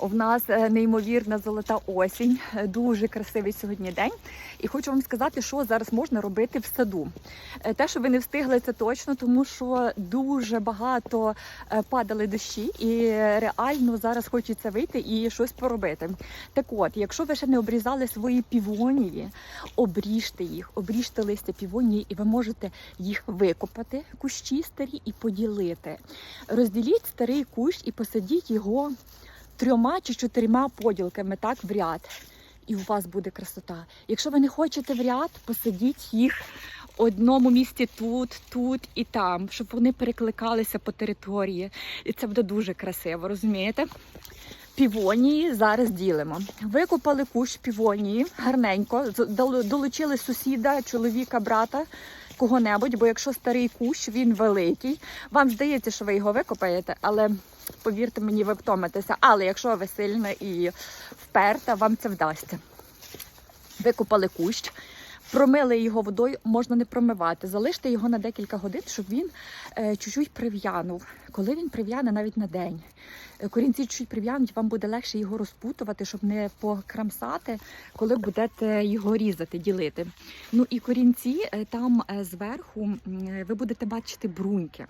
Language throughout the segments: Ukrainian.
У нас е, неймовірна золота осінь, е, дуже красивий сьогодні день. І хочу вам сказати, що зараз можна робити в саду. Е, Те, що ви не встигли, це точно, тому що дуже багато падали дощі, і реально зараз хочеться вийти і щось поробити. Так от, якщо ви ще не обрізали свої півонії, обріжте їх, обріжте листя півонії, і ви можете їх викопати, кущі старі, і поділити. Розділіть старий кущ і посадіть його трьома чи чотирма поділками так в ряд. І у вас буде красота. Якщо ви не хочете в ряд, посадіть їх в одному місці тут, тут і там, щоб вони перекликалися по території. І це буде дуже красиво, розумієте? Півонії зараз ділимо. Викопали кущ півонії гарненько, долучили сусіда, чоловіка, брата, кого-небудь, бо якщо старий кущ, він великий. Вам здається, що ви його викопаєте, але повірте мені, ви втомитеся. Але якщо ви сильна і вперта, вам це вдасться. Викопали кущ, промили його водою, можна не промивати. Залиште його на декілька годин, щоб він е, чуть-чуть прив'янув. Коли він прив'яне навіть на день. Е, Корінці чуть прив'януть, вам буде легше його розпутувати, щоб не покрамсати, коли будете його різати, ділити. Ну і корінці е, там зверху ви будете бачити бруньки.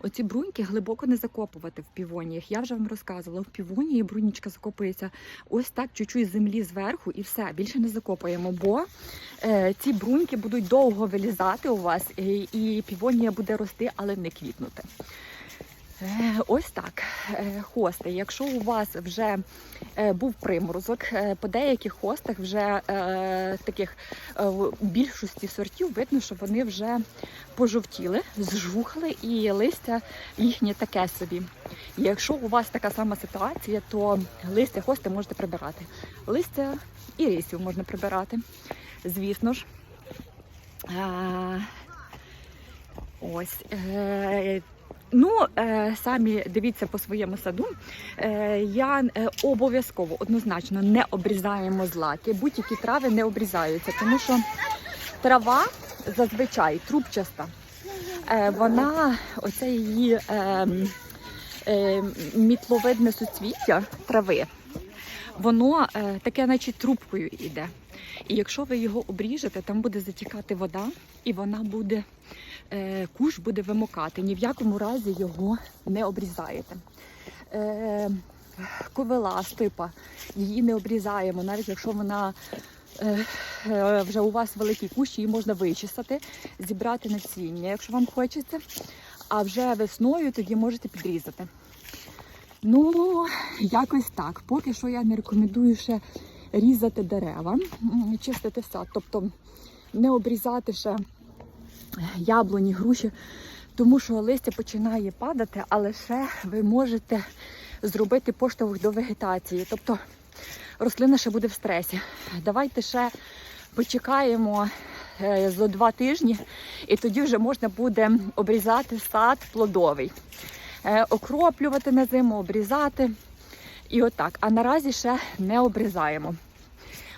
Оці бруньки глибоко не закопувати в півоніях. Я вже вам розказувала, в півонії брунічка закопується ось так, чуть-чуть землі зверху, і все більше не закопуємо, бо ці бруньки будуть довго вилізати у вас, і, півонія буде рости, але не квітнути. Е, Ось так. Е, Хости. Якщо у вас вже е, був приморозок, по деяких хостах вже таких більшості сортів видно, що вони вже пожовтіли, зжухли і листя їхнє таке собі. Якщо у вас така сама ситуація, то листя хости можете прибирати. Листя і рисів можна прибирати. Звісно ж. Ось. Е, Ну, е, самі дивіться по своєму саду. Е, я обов'язково однозначно не обрізаємо злаки. Будь-які трави не обрізаються, тому що трава зазвичай трубчаста. Вона, оце її мітловидне суцвіття трави, воно таке, наче трубкою йде. І якщо ви його обріжете, там буде затікати вода, і вона буде, е, куш буде вимокати. Ні в якому разі його не обрізаєте. Е, ковила, стипа, її не обрізаємо, навіть якщо вона е, е, вже у вас великий кущ, її можна вичесати, зібрати насіння, якщо вам хочеться. А вже весною тоді можете підрізати. Ну, якось так. Поки що я не рекомендую ще різати дерева, чистити сад, тобто не обрізати ще яблуні, груші, тому що листя починає падати, але ще ви можете зробити поштовх до вегетації. Тобто рослина ще буде в стресі. Давайте ще почекаємо е, за два тижні, і тоді вже можна буде обрізати сад плодовий. Е, Окроплювати на зиму, обрізати. І отак. А наразі ще не обрізаємо.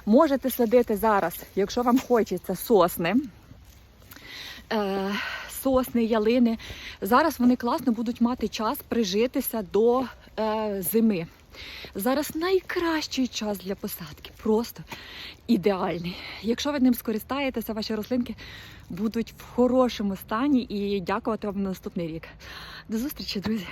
Можете садити зараз, якщо вам хочеться, сосни, е, сосни, ялини. Зараз вони класно будуть мати час прижитися до е, зими. Зараз найкращий час для посадки, просто ідеальний. Якщо ви ним скористаєтеся, ваші рослинки будуть в хорошому стані і дякувати вам на наступний рік. До зустрічі, друзі!